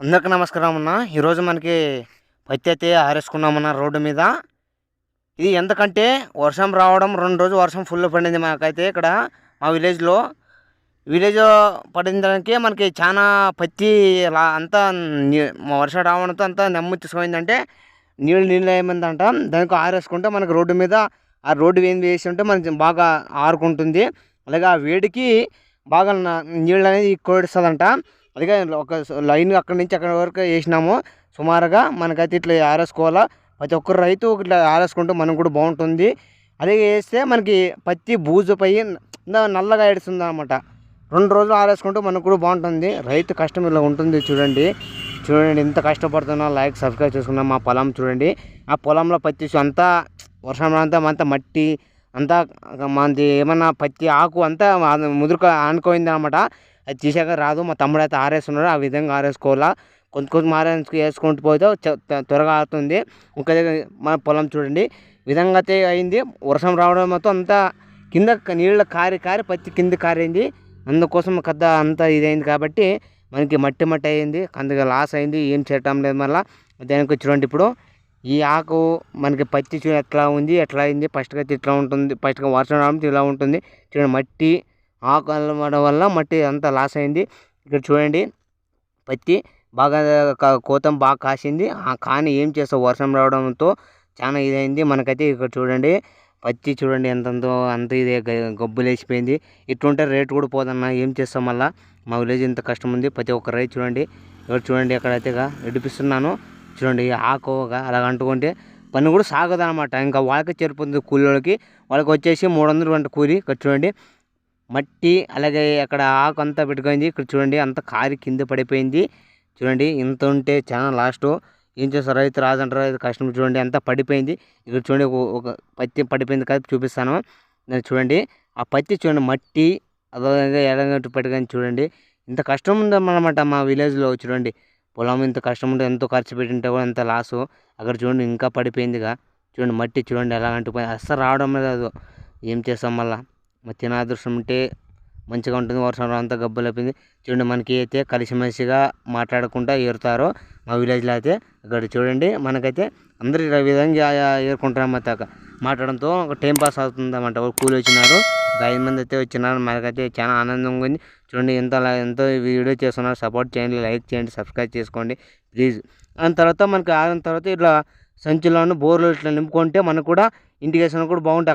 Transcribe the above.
అందరికీ నమస్కారం అన్న. ఈరోజు మనకి పత్తి అయితే ఆరేసుకున్నామన్న రోడ్డు మీద. ఇది ఎందుకంటే వర్షం రావడం రెండు రోజులు వర్షం ఫుల్ పడింది మాకైతే ఇక్కడ మా విలేజ్లో విలేజ్ పడిన దానికి మనకి చాలా పత్తి లా అంతా నీ- మా వర్షం రావడంతో అంతా నెమ్మ తీసుకుపోయిందంటే నీళ్ళు నీళ్ళు ఏమైందంట దానికి ఆరేసుకుంటే మనకి రోడ్డు మీద ఆ రోడ్డు వేయింది వేసి ఉంటే మనకి బాగా ఆరుకుంటుంది. అలాగే ఆ వేడికి బాగా నీళ్ళు అనేది కోడిస్తుందంట అదిగా ఒక లైన్ అక్కడి నుంచి అక్కడి వరకు వేసినాము. సుమారుగా మనకైతే ఇట్లా ఆరేసుకోవాలా. ప్రతి ఒక్కరు రైతు ఇట్లా ఆరేసుకుంటే మనకు కూడా బాగుంటుంది. అదే వేస్తే మనకి పత్తి బూజుపై నల్లగా ఏడుస్తుంది అనమాట రెండు రోజులు ఆరేసుకుంటే మనకు కూడా బాగుంటుంది. రైతు కష్టం ఇలా ఉంటుంది చూడండి. చూడండి ఎంత కష్టపడుతున్నా లైక్ సబ్స్క్రైబ్ చేసుకున్నాం మా పొలం చూడండి. ఆ పొలంలో పత్తి అంతా వర్షం అంతా అంతా మట్టి అంతా మనది ఏమన్నా పత్తి ఆకు అంతా ముదురుక ఆనుకోయింది అనమాట అది తీసాక రాదు. మా తమ్ముడు అయితే ఆరేస్తున్నాడు ఆ విధంగా ఆరేసుకోవాలా. కొంత కొంచెం ఆరేసుకు వేసుకుంటూ పోతే త్వరగా ఆరుతుంది. ఒక దగ్గర మన పొలం చూడండి. విధంగా అయితే అయింది. వర్షం రావడం మొత్తం అంతా కింద నీళ్ళ కారి కారి పత్తి కింద కారింది. అందుకోసం కథ అంతా ఇదైంది కాబట్టి మనకి మట్టి మట్టి అయింది. అందుకే లాస్ అయింది. ఏం చేయటం లేదు మళ్ళీ. దానికి చూడండి ఇప్పుడు. ఈ ఆకు మనకి పత్తి చూడ ఎట్లా ఉంది? ఎట్లా అయింది? ఫస్ట్గా అయితే ఇట్లా ఉంటుంది. ఫస్ట్గా వర్షం రావడం ఇలా ఉంటుంది. చూడండి మట్టి ఆకు అల్లడం వల్ల మట్టి అంతా లాస్ అయింది. ఇక్కడ చూడండి పత్తి బాగా కోతం బాగా కాసింది. ఆ కానీ ఏం చేస్తావు? వర్షం రావడంతో చాలా ఇదైంది. మనకైతే ఇక్కడ చూడండి పత్తి చూడండి ఎంతంతో అంత ఇదే గ- గబ్బులు వేసిపోయింది. ఇట్లుంటే రేటు కూడా పోదన్న. ఏం చేస్తాం మళ్ళా? మా విలేజ్ ఇంత కష్టం ఉంది. ప్రతి ఒక్క రైతు చూడండి ఇక్కడ చూడండి ఎక్కడైతే విడిపిస్తున్నాను చూడండి ఆకుగా అలాగ అంటుకుంటే పని కూడా సాగదు అనమాట ఇంకా వాళ్ళకి చేరిపోతుంది కూలీలకి. వాళ్ళకి వచ్చేసి మూడు వందలు గంట కూలి. ఇక్కడ చూడండి మట్టి అలాగే అక్కడ ఆకు అంతా పెట్టుకుంది. ఇక్కడ చూడండి అంత కారి కింద పడిపోయింది. చూడండి ఇంత ఉంటే చాలా లాస్ట్ ఏం చేస్తారు రైతు రాజంటారు రైతు కష్టం చూడండి అంతా పడిపోయింది. ఇక్కడ చూడండి ఒక- పత్తి పడిపోయింది కదా చూపిస్తాను. నేను చూడండి. ఆ పత్తి చూడండి మట్టి అలాగే ఎడగట్టు పెట్టుకొని చూడండి. ఇంత కష్టం ఉందన్నమాట మా విలేజ్లో చూడండి. పొలం ఇంత కష్టం ఉంటే ఎంతో ఖర్చు పెట్టింటే కూడా ఎంత లాసు అక్కడ చూడండి ఇంకా పడిపోయిందిగా. చూడండి మట్టి చూడండి ఎలా అంటుపోయింది అస్సలు రావడం లేదు. ఏం చేస్తాం మళ్ళీ? మరి తిన అదృష్టం ఉంటే మంచిగా ఉంటుంది. వర్షం అంతా గబ్బులు అయిపోయింది చూడండి మనకి అయితే కలిసిమెలిసిగా మాట్లాడకుండా ఏరుతారో మా విలేజ్లో అయితే ఇక్కడ చూడండి మనకైతే అందరూ ఈ విధంగా ఏరుకుంటారు అన్నమాట. మాట్లాడడంతో ఒక టైం పాస్ అవుతుంది అన్నమాట ఒక కూలి వచ్చినారు ఐదు మంది అయితే వచ్చినారు. మనకైతే చాలా ఆనందంగా ఉంది. చూడండి ఎంత ఎంతో వీడియో చేస్తున్నారు. సపోర్ట్ చేయండి లైక్ చేయండి సబ్స్క్రైబ్ చేసుకోండి ప్లీజ్. దాని తర్వాత మనకి ఆగిన తర్వాత ఇట్లా సంచులను బోర్లు ఇట్లా నింపుకుంటే మనకు కూడా ఇంటికేషన్ కూడా బాగుంటుంది